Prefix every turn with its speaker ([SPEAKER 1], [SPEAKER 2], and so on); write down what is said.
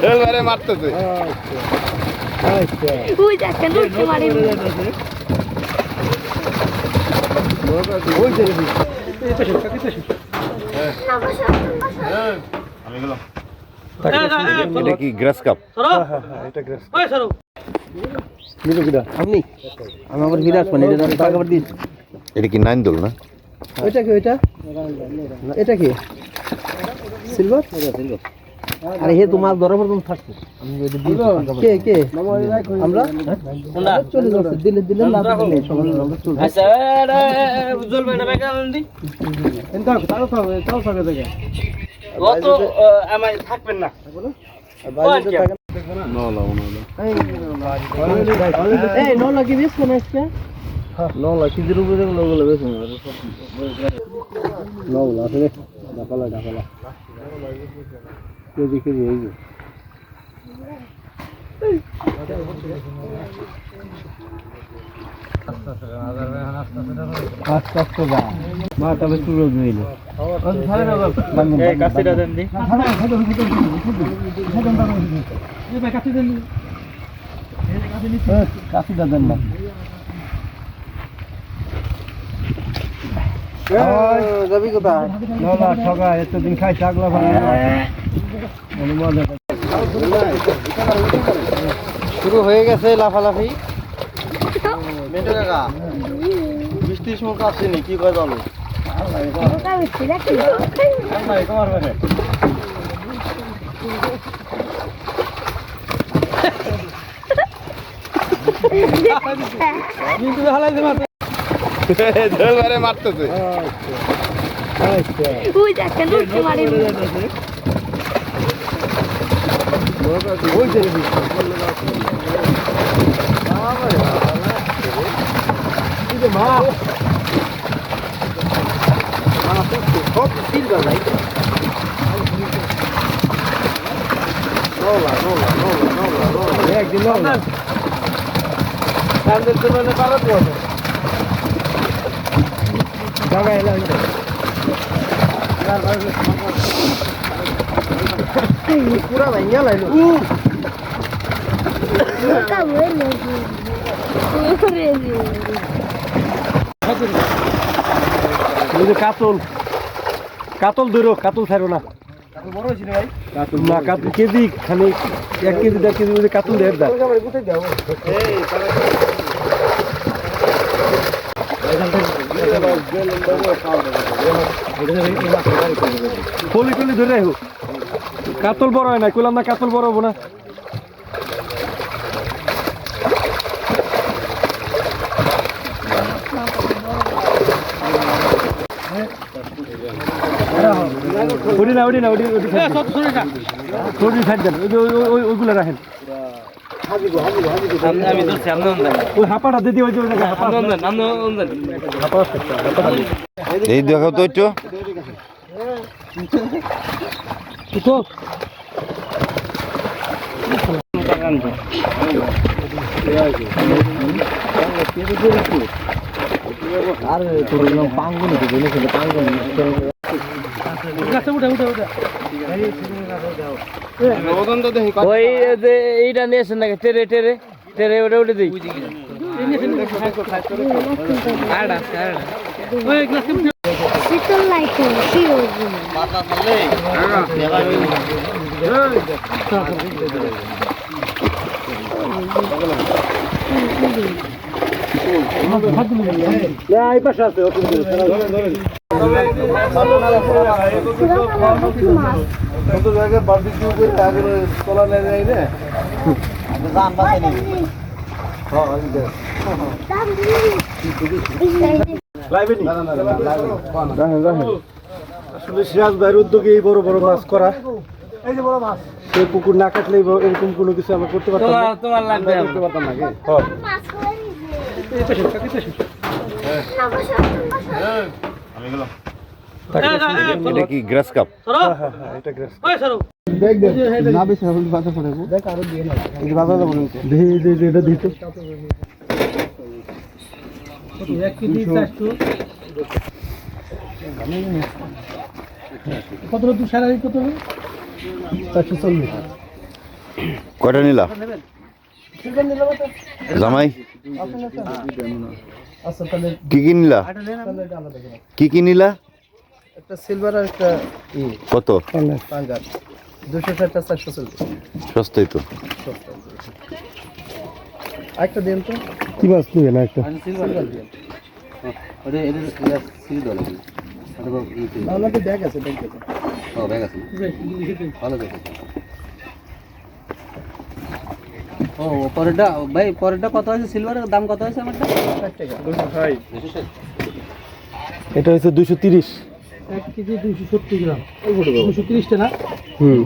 [SPEAKER 1] ঝোল মারে মারতেছে।
[SPEAKER 2] ওই দেখেন উঠতে মারি।
[SPEAKER 1] এটা কি গ্রাস কাপ?
[SPEAKER 3] আপনি? আমি আবার বিরাট মানে এটা আমি টাকা
[SPEAKER 1] এটা কি নাইন দোল না?
[SPEAKER 3] ওইটা কি ওইটা? এটা কি? সিলভার। আরে হে তোমার ধরা পর্যন্ত থাকছে। আমি দিই কে কে? আমরা? আমরা চলে যাচ্ছে। দিলে দিলে লাভ দিলে সবাই আমরা চলে
[SPEAKER 4] আচ্ছা উজ্জ্বল ভাই না বেকার দি
[SPEAKER 3] এনতা তাও তাও তাও থাকে দেখে
[SPEAKER 4] অত আমার থাকবেন না
[SPEAKER 3] এই নো লাগি বেশ কোন আজকে? নো লাগি দিরু বুঝে লোকগুলো বেশ নো লাগে রে? ডাকালা ডাকালা কেজি কেজি এই যে আস্তে আস্তে যা। মা তবে চুরো দিল
[SPEAKER 4] কাশিটা দেন দি।
[SPEAKER 3] কাশিটা দেন না। যাবি কোথায়? না ঠকা এতদিন খাই থাকল শুরু হয়ে গেছে লাফালাফি। মেটে কাকা বৃষ্টির সময় আসেনি কি কয় জানো তোমার বাড়ি
[SPEAKER 1] ঝোল মারে মারতেছে।
[SPEAKER 2] ওই দেখেন উঠতে মারি
[SPEAKER 3] একদিন না। কান্দের জন্য পারত বসে জায়গা এলাম পুরা ভাইয়া লাইলো কাতল। কাতল ধরো, কাতল ছাড়ো না। কাতল কেজি খালি এক কেজি, দেড় কেজি কাতল দেড় দাও। ফলি টলি ধরে রাখো কাতল বড় হয় না কইলাম না কাতল বড় হব না। ওটি না না দেন ওইগুলো রাখেন।
[SPEAKER 1] এই দেখাও তো একটু।
[SPEAKER 3] আর পাঙ্গুনি পাঙ্গুনি
[SPEAKER 4] ওই যে এইটা নিয়ে আসেন নাকি? টেরে টেরে টেরে ওটা উঠে দিই। আড়া আড়া
[SPEAKER 2] শীতল লাইটে
[SPEAKER 3] এই পাশে আছে কত জায়গায় বারবিকিউ করে আগে তোলা নেই যাই না জান আসলে সিরাজ ভাইয়ের উদ্যোগে এই বড় বড় মাছ করা। এই যে বড় মাছ। সেই পুকুর না কাটলে এরকম কোনো কিছু আমরা করতে পারতাম না।
[SPEAKER 4] তোমার তোমার লাগবে
[SPEAKER 3] করতে পারতাম না কি?
[SPEAKER 1] এটা কি গ্রাস কাপ।
[SPEAKER 3] হ্যাঁ, হ্যাঁ, হ্যাঁ, এটা গ্রেস। এই দে, দে, দে, এটা দিতে। কত দু সাড়ে কত চারশো চল্লিশ
[SPEAKER 1] কয়টা নিলা? জামাই?
[SPEAKER 5] আচ্ছা তাহলে
[SPEAKER 1] কি কি নিলা। কি কি নিলা?
[SPEAKER 5] একটা সিলভার আর একটা ই।
[SPEAKER 1] কত?
[SPEAKER 5] টাঙ্গার দুশো ষাটটা চারশো চল্লিশ।
[SPEAKER 1] সস্তাই তো।
[SPEAKER 5] একটা দিন তো।
[SPEAKER 3] কি মাছ নেবেন একটা
[SPEAKER 5] সিলভার দিন আমাদের ব্যাগ আছে ব্যাগ আছে।
[SPEAKER 6] ও পরেরটা ভাই পরেরটা কত আছে সিলভারের দাম কত আছে আমারটা?
[SPEAKER 3] এটা হচ্ছে দুশো তিরিশ।
[SPEAKER 5] এক কেজি দুশো সত্তর গ্রাম। দুশো তিরিশটা না?
[SPEAKER 3] হুম।